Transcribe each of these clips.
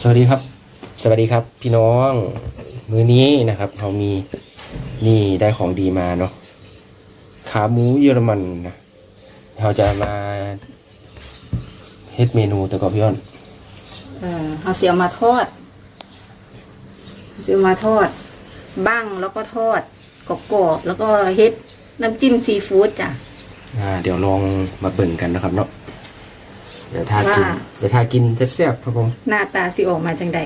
สวัสดีครับ สวัสดีครับ พี่น้องมื้อนี้นะครับเรามีนี่ได้ของดีมาเนาะขาหมูเยอรมันนะเราจะมาเฮ็ดเมนูแต่ก็พี่อ้อนเออเอาเสียมาทอดเสียมาทอด บ้างแล้วก็ทอดกรอบๆแล้วก็เฮ็ดน้ำจิ้มซีฟู้ดจ้ะอ่าเดี๋ยวลองมาเบิ่งกันนะครับเนาะ เดี๋ยวทากินว่า เดี๋ยวทากินแซ่บๆครับผม หน้าตาสิออกมาจังใด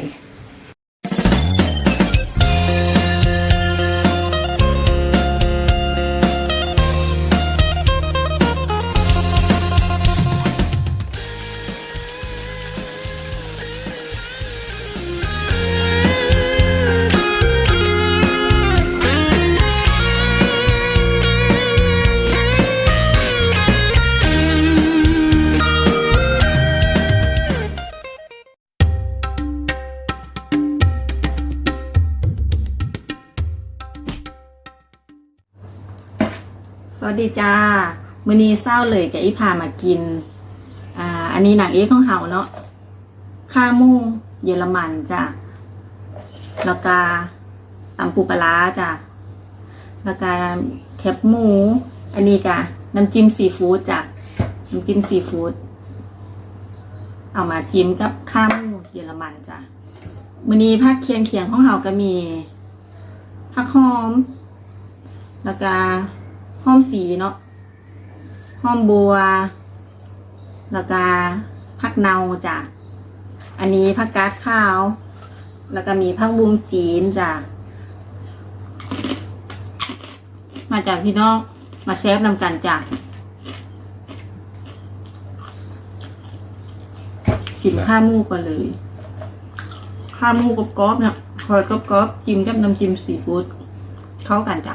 สวัสดีจ้ามื้อนี้เศร้าเลยแกอีพามากิน อ่า อันนี้หนังเอ็กของเฮาเนาะข้ามูเยอรมันจ้ะแล้วก็ตำปูปลาร้าจ้ะแล้วก็แคบหมู อันนี้กะน้ำจิ้มซีฟู้ดจ้ะน้ำจิ้มซีฟู้ดเอามาจิ้มกับข้ามูเยอรมันจ้ะมื้อนี้ภาคเคียงเคียงของเฮาก็มีผักหอม แล้วก็ หอมสีเนาะหอมบัว แล้วก็ผักเนาจ้ะ อันนี้ผักกาดข้าว แล้วก็มีผักบุ้งจีนจ้ะ มาจากพี่น้อง มาเชฟนำกันจ้ะสินข้ามูก่อนเลย ข้ามูกกรอบเนี่ยคอยกรอบจิ้มกับน้ำจิ้มซีฟู้ดเข้ากันจ้ะ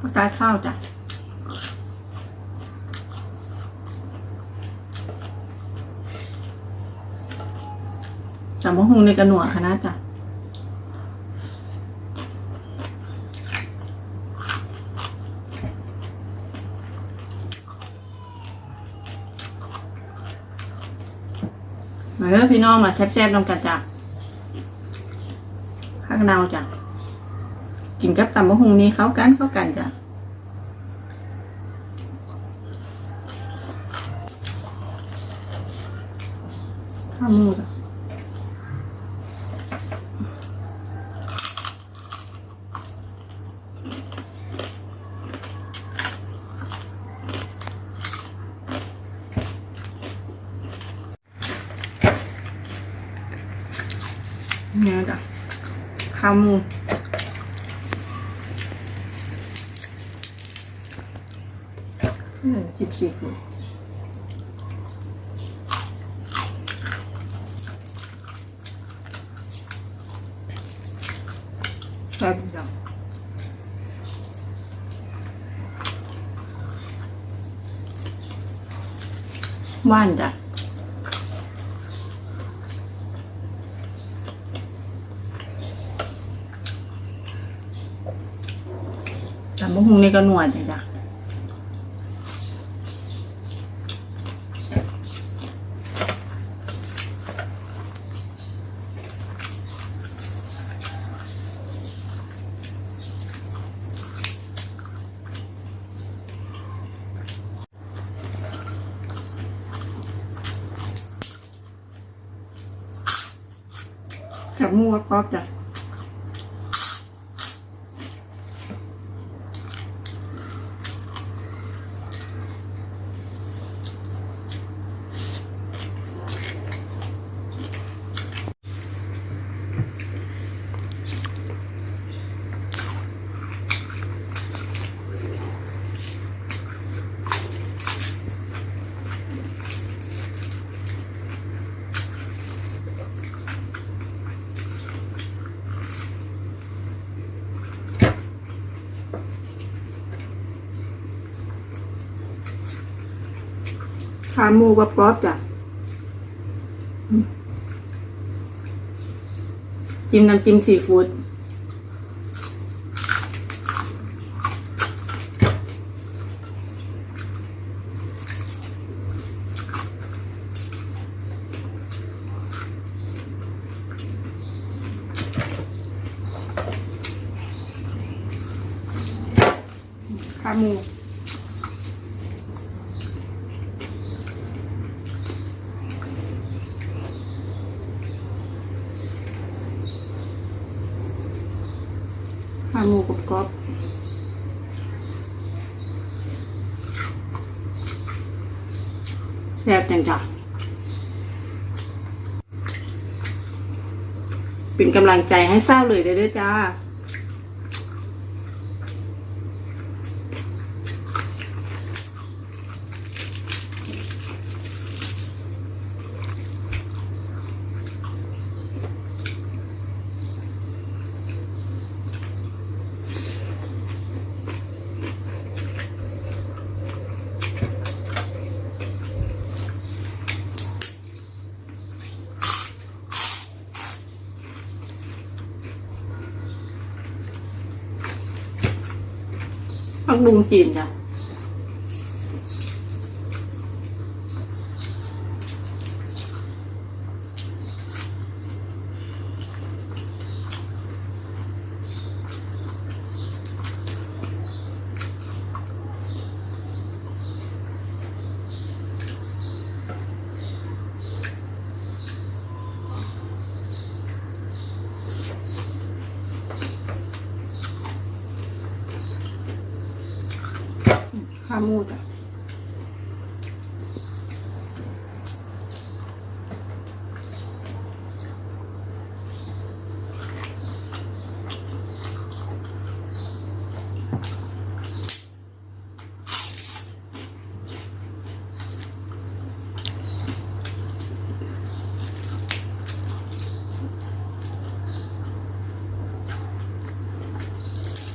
กกาดข้าวจ้ะสามหุงในกระหนวคณะจ้ะมาเด้อพี่น้องมาแซ่บๆนำกันจ้ะข้างเนาจ้ะ กินกับตำมะฮุงนี่เข้ากันเข้ากันจ้ะข้าวมูจ้ะเนี่ยจ้ะข้าวมู มจิบซีฟู้ดแซ่บจังหวานจ้ะแต่มะฮุงนี่ก็หนวดจ้ะ จ้ะกับหมูกรอบจ้ะ ขาหมูกรอบจ้ะจิ้มน้ำจิ้มซีฟู้ดขาหมู ขาหมูกรอบบแซ่บจังจ้ะเป็นกำลังใจให้เศร้าเลยเด้อจ้า ผักบุงจีนจ้ะ ขาหมูจ้ะ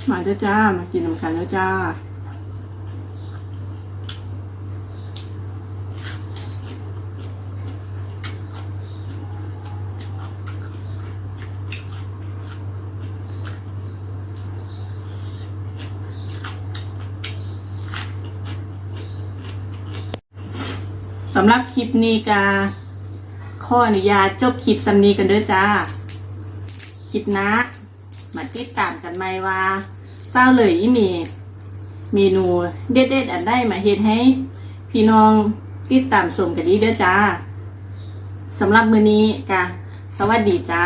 มาเด้อจ้า มากินน้ำกันเด้อจ้า สำหรับคลิปนี้กาข้ออนุญาตจบคลิปสำนีกันเด้อจ้า คลิปนะมาติดตามกันไหมว่าเจ้าเลยอีเมเมนูเด็ดๆอันได้มาเฮ็ดให้ พี่น้องติดตามชมกันดีเด้อจ้าสำหรับมื้อนี้กะสวัสดีจ้า